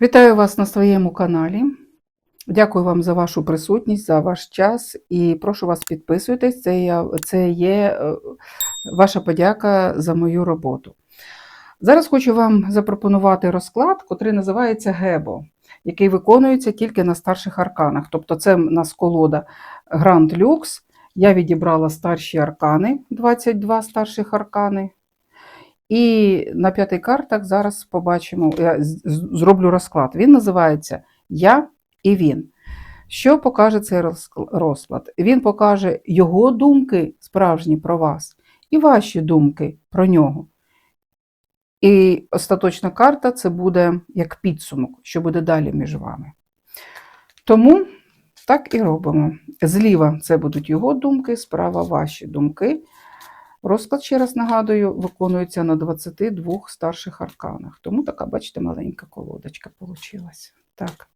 Вітаю вас на своєму каналі. Дякую вам за вашу присутність, за ваш час і прошу вас підписуйтесь. Це, я, це є е, ваша подяка за мою роботу. Зараз хочу вам запропонувати розклад, котрий називається Гебо, який виконується тільки на старших арканах. Тобто, це в нас колода Grand Lux. Я відібрала старші аркани, 22 старших аркани. І на п'ятих картах зараз побачимо, я з- зроблю розклад. Він називається Я і він. Що покаже цей розк- розклад? Він покаже його думки справжні про вас і ваші думки про нього. І остаточна карта це буде як підсумок, що буде далі між вами. Тому так і робимо. Зліва це будуть його думки, справа ваші думки. Розклад, ще раз нагадую, виконується на 22 старших арканах. Тому така, бачите, маленька колодочка вийшла. Так,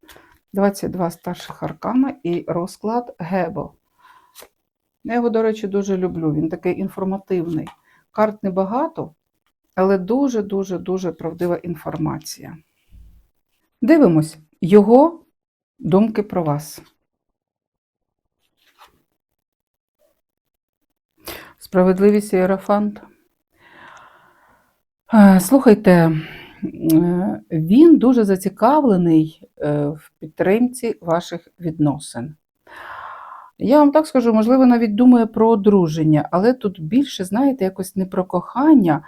22 старших аркана і розклад Гебо. Я його, до речі, дуже люблю. Він такий інформативний. Карт небагато, але дуже-дуже дуже правдива інформація. Дивимось його думки про вас. Справедливість Єрофант. Е, Слухайте, е, він дуже зацікавлений е, в підтримці ваших відносин. Я вам так скажу, можливо, навіть думає про одруження, але тут більше, знаєте, якось не про кохання,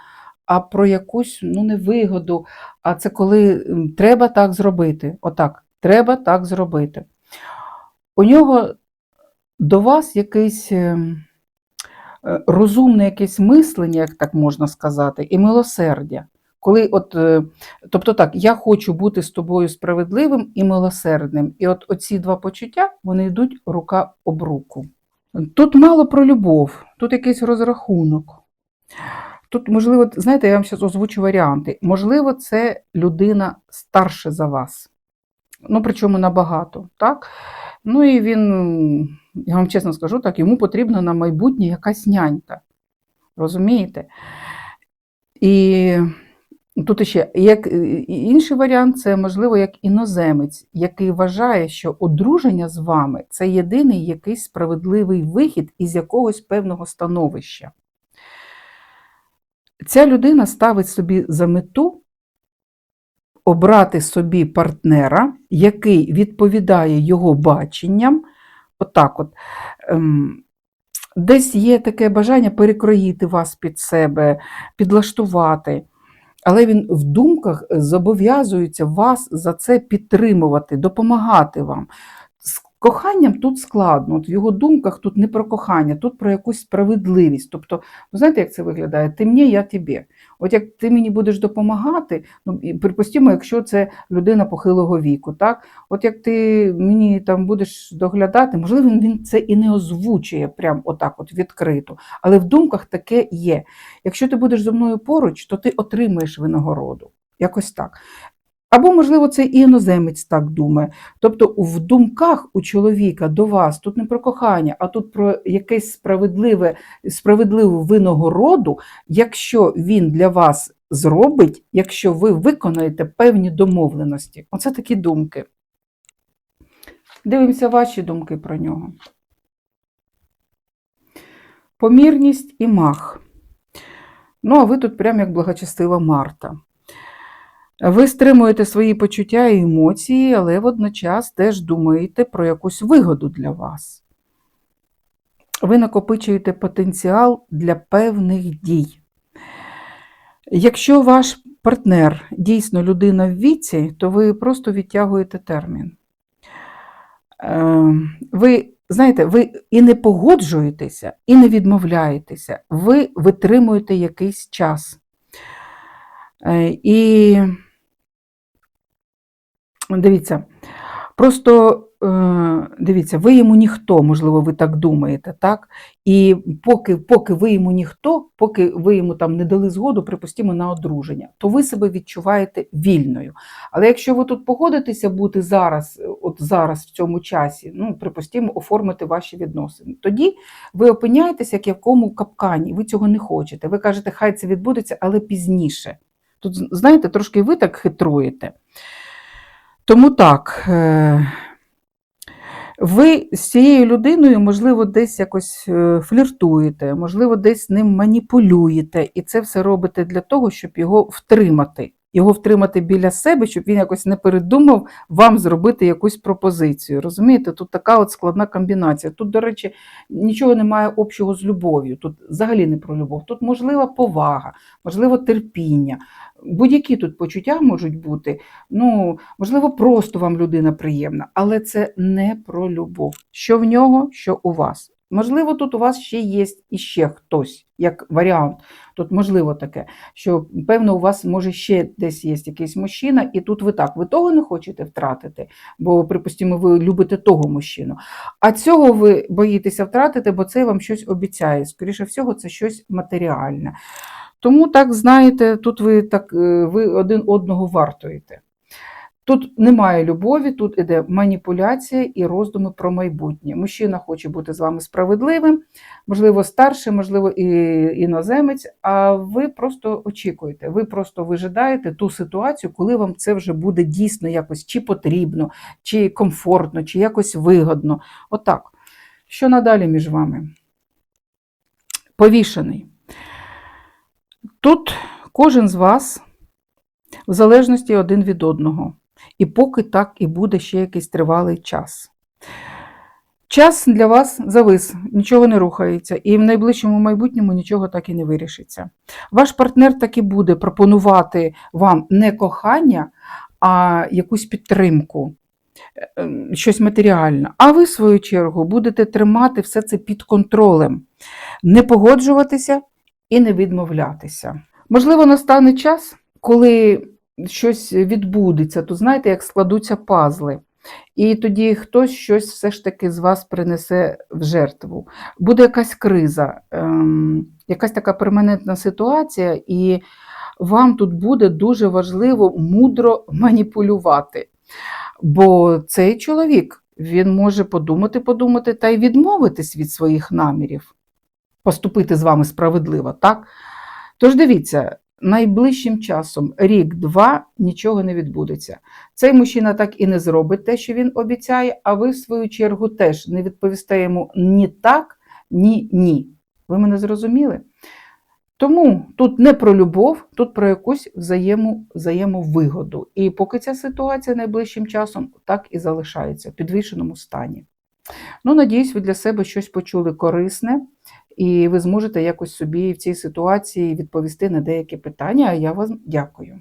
а про якусь ну, невигоду. А це коли треба так зробити. Отак, треба так зробити. У нього до вас якийсь ем, розумне якесь мислення, як так можна сказати, і милосердя. Коли от, е, тобто так, я хочу бути з тобою справедливим і милосердним. І от оці два почуття вони йдуть рука об руку. Тут мало про любов, тут якийсь розрахунок. Тут, можливо, знаєте, я вам зараз озвучу варіанти. Можливо, це людина старше за вас. Ну, причому набагато, так? Ну і він, я вам чесно скажу, так, йому потрібна на майбутнє якась нянька. Розумієте? І тут ще як інший варіант, це можливо як іноземець, який вважає, що одруження з вами це єдиний якийсь справедливий вихід із якогось певного становища. Ця людина ставить собі за мету обрати собі партнера, який відповідає його баченням. Отак от. Ем, Десь є таке бажання перекроїти вас під себе, підлаштувати. Але він в думках зобов'язується вас за це підтримувати, допомагати вам. Коханням тут складно. От в його думках тут не про кохання, тут про якусь справедливість. Тобто, ви знаєте, як це виглядає? Ти мені, я тобі. От як ти мені будеш допомагати, ну і припустимо, якщо це людина похилого віку, так? От як ти мені там будеш доглядати, можливо, він- це і не озвучує прям отак, от відкрито, але в думках таке є. Якщо ти будеш зі мною поруч, то ти отримаєш винагороду. Якось так. Або, можливо, це і іноземець так думає. Тобто в думках у чоловіка до вас тут не про кохання, а тут про якесь справедливе, справедливу винагороду, якщо він для вас зробить, якщо ви виконаєте певні домовленості. Оце такі думки. Дивимося ваші думки про нього. Помірність і мах. Ну, а ви тут прям як благочестива Марта. Ви стримуєте свої почуття і емоції, але водночас теж думаєте про якусь вигоду для вас. Ви накопичуєте потенціал для певних дій. Якщо ваш партнер дійсно людина в віці, то ви просто відтягуєте термін. Е, Ви знаєте, ви і не погоджуєтеся, і не відмовляєтеся. Ви витримуєте якийсь час. Е, І дивіться, просто е, дивіться, ви йому ніхто, можливо, ви так думаєте, так? І поки, поки ви йому ніхто, поки ви йому там не дали згоду, припустимо, на одруження, то ви себе відчуваєте вільною. Але якщо ви тут погодитеся бути зараз, от зараз в цьому часі, ну, припустимо, оформити ваші відносини, тоді ви опиняєтеся як в якому капкані, ви цього не хочете. Ви кажете, хай це відбудеться, але пізніше. Тут, знаєте, трошки ви так хитруєте. Тому так, е, ви з цією людиною, можливо, десь якось е, фліртуєте, можливо, десь ним маніпулюєте, і це все робите для того, щоб його втримати. Його втримати біля себе, щоб він якось не передумав вам зробити якусь пропозицію. Розумієте, тут така от складна комбінація. Тут, до речі, нічого немає общого з любов'ю. Тут взагалі не про любов. Тут можлива повага, можливо, терпіння. Будь-які тут почуття можуть бути. Ну, можливо, просто вам людина приємна, але це не про любов. Що в нього, що у вас. Можливо, тут у вас ще є іще хтось, як варіант. Тут можливо таке, що певно у вас може ще десь є якийсь мужчина, і тут ви так, ви того не хочете втратити, бо, припустимо, ви любите того мужчину. А цього ви боїтеся втратити, бо це вам щось обіцяє. Скоріше всього, це щось матеріальне. Тому, так знаєте, тут ви так е, ви один одного вартуєте. Тут немає любові, тут іде маніпуляція і роздуми про майбутнє. Мужчина хоче бути з вами справедливим, можливо, старший, можливо, і іноземець, а ви просто очікуєте, ви просто вижидаєте ту ситуацію, коли вам це вже буде дійсно якось чи потрібно, чи комфортно, чи якось вигодно. Отак. Що надалі між вами? Повішений. Тут кожен з вас в залежності один від одного. І поки так і буде ще якийсь тривалий час. Час для вас завис, нічого не рухається, і в найближчому майбутньому нічого так і не вирішиться. Ваш партнер так і буде пропонувати вам не кохання, а якусь підтримку, е, щось матеріальне. А ви, в свою чергу, будете тримати все це під контролем, не погоджуватися і не відмовлятися. Можливо, настане час, коли щось відбудеться, то знаєте, як складуться пазли. І тоді хтось щось все ж таки з вас принесе в жертву. Буде якась криза, ем, якась така перманентна ситуація, і вам тут буде дуже важливо мудро маніпулювати. Бо цей чоловік він може подумати, подумати та й відмовитись від своїх намірів, поступити з вами справедливо, так? Тож дивіться, найближчим часом, рік-два, нічого не відбудеться. Цей мужчина так і не зробить те, що він обіцяє, а ви, в свою чергу, теж не відповісте йому ні так, ні ні. Ви мене зрозуміли? Тому тут не про любов, тут про якусь взаємо, взаємовигоду. І поки ця ситуація найближчим часом так і залишається в підвішеному стані. Ну, надіюсь, ви для себе щось почули корисне, і ви зможете якось собі в цій ситуації відповісти на деякі питання. А я вам дякую.